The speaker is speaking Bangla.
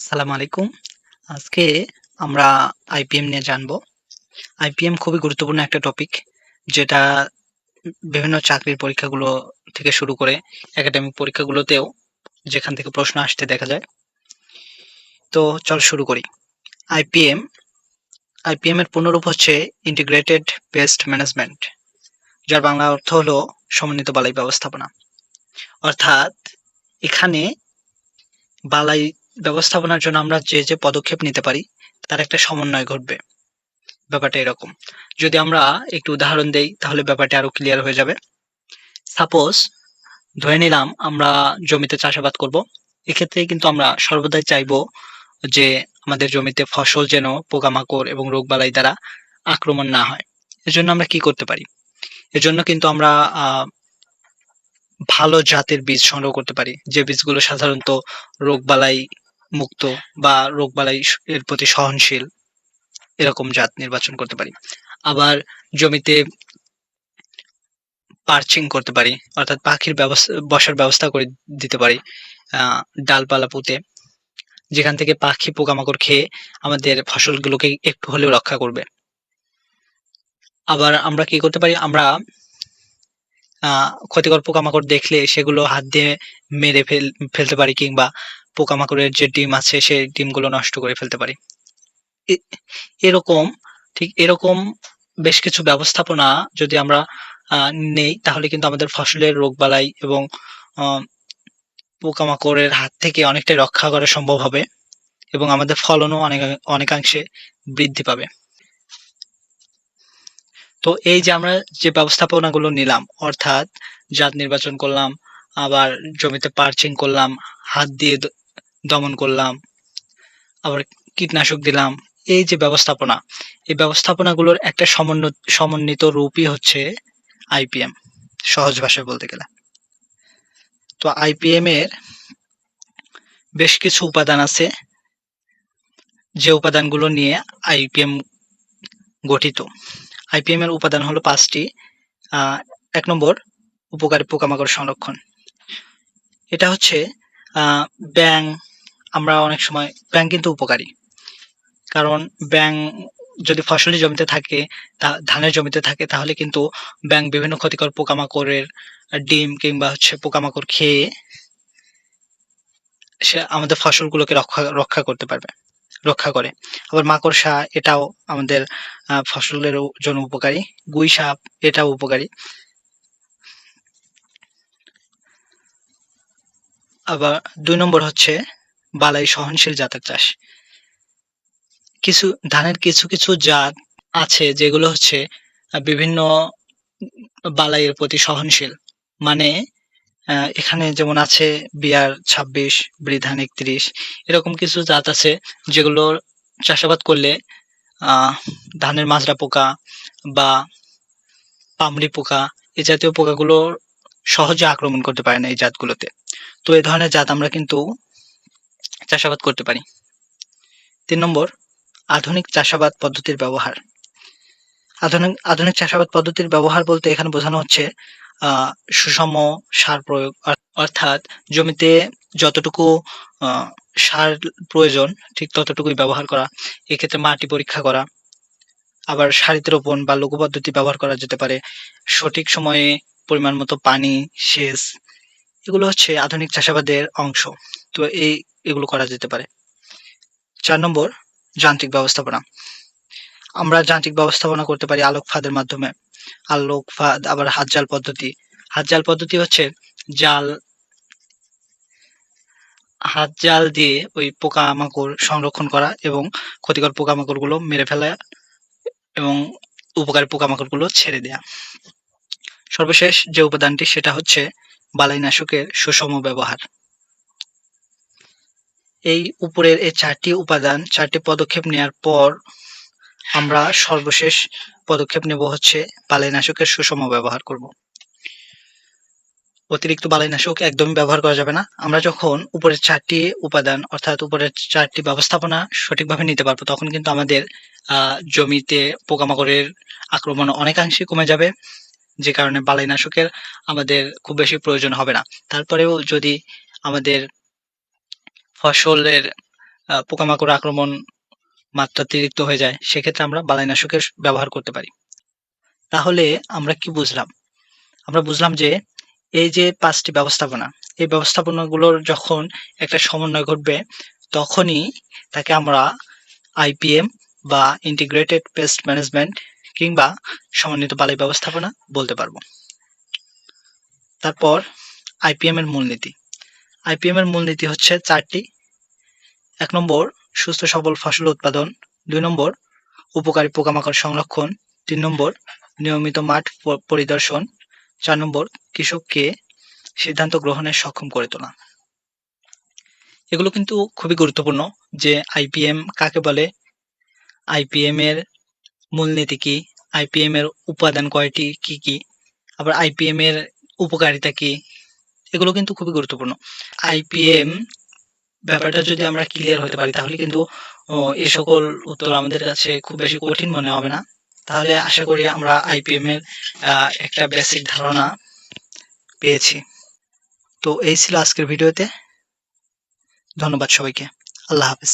সালাম আলাইকুম। আজকে আমরা আইপিএম নিয়ে জানব। আইপিএম খুবই গুরুত্বপূর্ণ একটা টপিক যেটা বিভিন্ন চাকরির পরীক্ষাগুলো থেকে শুরু করে একাডেমিক পরীক্ষাগুলোতেও যেখান থেকে প্রশ্ন আসতে দেখা যায়। তো চল শুরু করি। আইপিএম আইপিএম এর পুনরূপ হচ্ছে ইন্টিগ্রেটেড পেস্ট ম্যানেজমেন্ট যার বাংলা অর্থ হলো সমন্বিত বালাই ব্যবস্থাপনা। অর্থাৎ এখানে বালাই ব্যবস্থাপনার জন্য আমরা যে যে পদক্ষেপ নিতে পারি, তার একটা সমন্বয় ঘটবে। ব্যাপারটা এরকম। যদি আমরা একটু উদাহরণ দেই, তাহলে ব্যাপারটা আরও ক্লিয়ার হয়ে যাবে। সাপোজ ধরে নিলাম আমরা জমিতে চাষাবাদ করব। এক্ষেত্রে কিন্তু আমরা সর্বদাই চাইব যে আমাদের জমিতে ফসল যেন পোকামাকড় এবং রোগবালাই দ্বারা আক্রমণ না হয়। এজন্য আমরা কি করতে পারি? এজন্য কিন্তু আমরা, আহ ভালো জাতের বীজ সংগ্রহ করতে পারি। যে বীজগুলো সাধারণত রোগবালাই মুক্ত বা রোগবালাই এর প্রতি সহনশীল এরকম জাত নির্বাচন করতে পারি। আবার জমিতে পার্চিং করতে পারি, অর্থাৎ পাখির ব্যবস্থা বসার ব্যবস্থা করে দিতে পারি ডালপালা পুঁতে। যেখান থেকে পাখি পোকামাকড় খেয়ে আমাদের ফসলগুলোকে একটু হলেও রক্ষা করবে। আবার আমরা কি করতে পারি? আমরা ক্ষতিকর পোকামাকড় দেখলে সেগুলো হাত দিয়ে মেরে ফেল, ফেলতে পারি কিংবা পোকামাকড়ের যে ডিম আছে সেই ডিমগুলো নষ্ট করে ফেলতে পারি। এরকম, ঠিক এরকম বেশ কিছু ব্যবস্থাপনা যদি আমরা নেই তাহলে কিন্তু আমাদের ফসলের রোগবালাই এবং পোকামাকড়ের হাত থেকে অনেকটাই রক্ষা করা সম্ভব হবে এবং আমাদের ফলনও অনেক, অনেকাংশে বৃদ্ধি পাবে। তো এই যে আমরা যে ব্যবস্থাপনাগুলো নিলাম, অর্থাৎ জাত নির্বাচন করলাম, আবার জমিতে পার্চিং করলাম, হাত দিয়ে দমন করলাম, আবার কীটনাশক দিলাম, এই যে ব্যবস্থাপনা, এই ব্যবস্থাপনাগুলোর একটা সমন্বিত সমন্বিত রূপই হচ্ছে আইপিএম সহজ ভাষায় বলতে গেলে। তো আইপিএম এর বেশ কিছু উপাদান আছে, যে উপাদানগুলো নিয়ে আইপিএম গঠিত। আইপিএম এর উপাদান হলো পাঁচটি। এক নম্বর উপকারী পোকামাকড় সংরক্ষণ। এটা হচ্ছে ব্যাং আমরা অনেক সময় ব্যাং কিন্তু উপকারী। কারণ ব্যাং যদি ফসলি জমিতে থাকে, তা- ধানের জমিতে থাকে, তাহলে কিন্তু ব্যাং বিভিন্ন ক্ষতিকর পোকামাকড়ের ডিম কিংবা হচ্ছে পোকামাকড় খেয়ে সে আমাদের ফসলগুলোকে রক্ষা রক্ষা করতে পারবে। রক্ষা করে। আবার মাকড়সা এটাও আমাদের ফসলের জন্য উপকারী। গুই সাপ এটাও উপকারী। আবার দুই নম্বর হচ্ছে বালাই সহনশীল জাতের চাষ। কিছু, ধানের কিছু কিছু জাত আছে যেগুলো হচ্ছে বিভিন্ন বালাইয়ের প্রতি সহনশীল। মানে এখানে যেমন আছে বিয়ার ছাব্বিশ, বৃধান একত্রিশ, এরকম কিছু জাত আছে যেগুলো চাষাবাদ করলে ধানের মাজরা পোকা বা পামড়ি পোকা এই জাতীয় পোকাগুলো সহজে আক্রমণ করতে পারে না এই জাতগুলোতে। তো এই ধরনের জাত আমরা কিন্তু চাষাবাদ করতে পারি। তিন নম্বর, আধুনিক চাষাবাদ পদ্ধতির ব্যবহার। আধুনিক আধুনিক চাষাবাদ পদ্ধতির ব্যবহার বলতে এখানে বোঝানো হচ্ছে সুষম সার প্রয়োগ অর্থাৎ জমিতে যতটুকু সার প্রয়োজন, ঠিক ততটুকুই ব্যবহার করা, এক্ষেত্রে মাটি পরীক্ষা করা, আবার সারিতে রোপণ বা লঘু পদ্ধতি ব্যবহার করা যেতে পারে, সঠিক সময়ে পরিমাণ মতো পানি, সেচ, এগুলো হচ্ছে আধুনিক চাষাবাদের অংশ, তো এই, এগুলো করা যেতে পারে। চার নম্বর, যান্ত্রিক ব্যবস্থাপনা। আমরা যান্ত্রিক ব্যবস্থাপনা করতে পারি আলোক ফাঁদের মাধ্যমে। আলোক, ফাঁদ, আবার হাত জাল পদ্ধতি। হাত জাল পদ্ধতি হচ্ছে জাল হাত জাল দিয়ে ওই পোকামাকড় সংরক্ষণ করা এবং ক্ষতিকর পোকামাকড়গুলো মেরে ফেলা এবং উপকারী গুলো ছেড়ে দেয়া। সর্বশেষ যে উপাদানটি, সেটা হচ্ছে বালাইনাশকের সুষম ব্যবহার। এই উপরের এই চারটি উপাদান, চারটি পদক্ষেপ নেওয়ার পর আমরা সর্বশেষ পদক্ষেপ নেব হচ্ছে বালাইনাশকের সুষম ব্যবহার করব। অতিরিক্ত বালাইনাশক একদমই ব্যবহার করা যাবে না। আমরা যখন উপরের চারটি উপাদান অর্থাৎ উপরের চারটি ব্যবস্থাপনা সঠিকভাবে নিতে পারব, তখন কিন্তু আমাদের জমিতে পোকামাকড়ের আক্রমণ অনেকাংশে কমে যাবে, যে কারণে বালাইনাশকের আমাদের খুব বেশি প্রয়োজন হবে না। তারপরেও যদি আমাদের ফসলের পোকামাকড় আক্রমণ মাত্রাতিরিক্ত হয়ে যায়, সেক্ষেত্রে আমরা বালাইনাশকের ব্যবহার করতে পারি। তাহলে আমরা কি বুঝলাম? আমরা বুঝলাম যে এই যে পাঁচটি ব্যবস্থাপনা, এই ব্যবস্থাপনাগুলোর যখন একটা সমন্বয় ঘটবে, তখনই তাকে আমরা আইপিএম বা ইন্টিগ্রেটেড পেস্ট ম্যানেজমেন্ট কিংবা সমন্বিত বালাই ব্যবস্থাপনা বলতে পারব। তারপর আইপিএম এর মূলনীতি। আইপিএম এর মূলনীতি হচ্ছে চারটি। এক নম্বর সুস্থ সবল ফসল উৎপাদন। দুই নম্বর, উপকারী পোকামাকড় সংরক্ষণ। তিন নম্বর, নিয়মিত মাঠ পরিদর্শন। চার নম্বর, কৃষককে সিদ্ধান্ত গ্রহণে সক্ষম করে তোলা। এগুলো কিন্তু খুবই গুরুত্বপূর্ণ যে আইপিএম কাকে বলে? আইপিএম এর মূলনীতি কি? আইপিএম এর উপাদান কয়টি? কি কি? আবার আইপিএম এর উপকারিতা কি? এগুলো কিন্তু খুবই গুরুত্বপূর্ণ। আইপিএম ব্যাপারটা যদি আমরা ক্লিয়ার হতে পারি, তাহলে কিন্তু এ সকল উত্তর আমাদের কাছে খুব বেশি কঠিন মনে হবে না। তাহলে আশা করি আমরা আইপিএম এর একটা বেসিক ধারণা পেয়েছি। তো এই ছিল আজকের ভিডিওতে। ধন্যবাদ সবাইকে। আল্লাহ হাফেজ।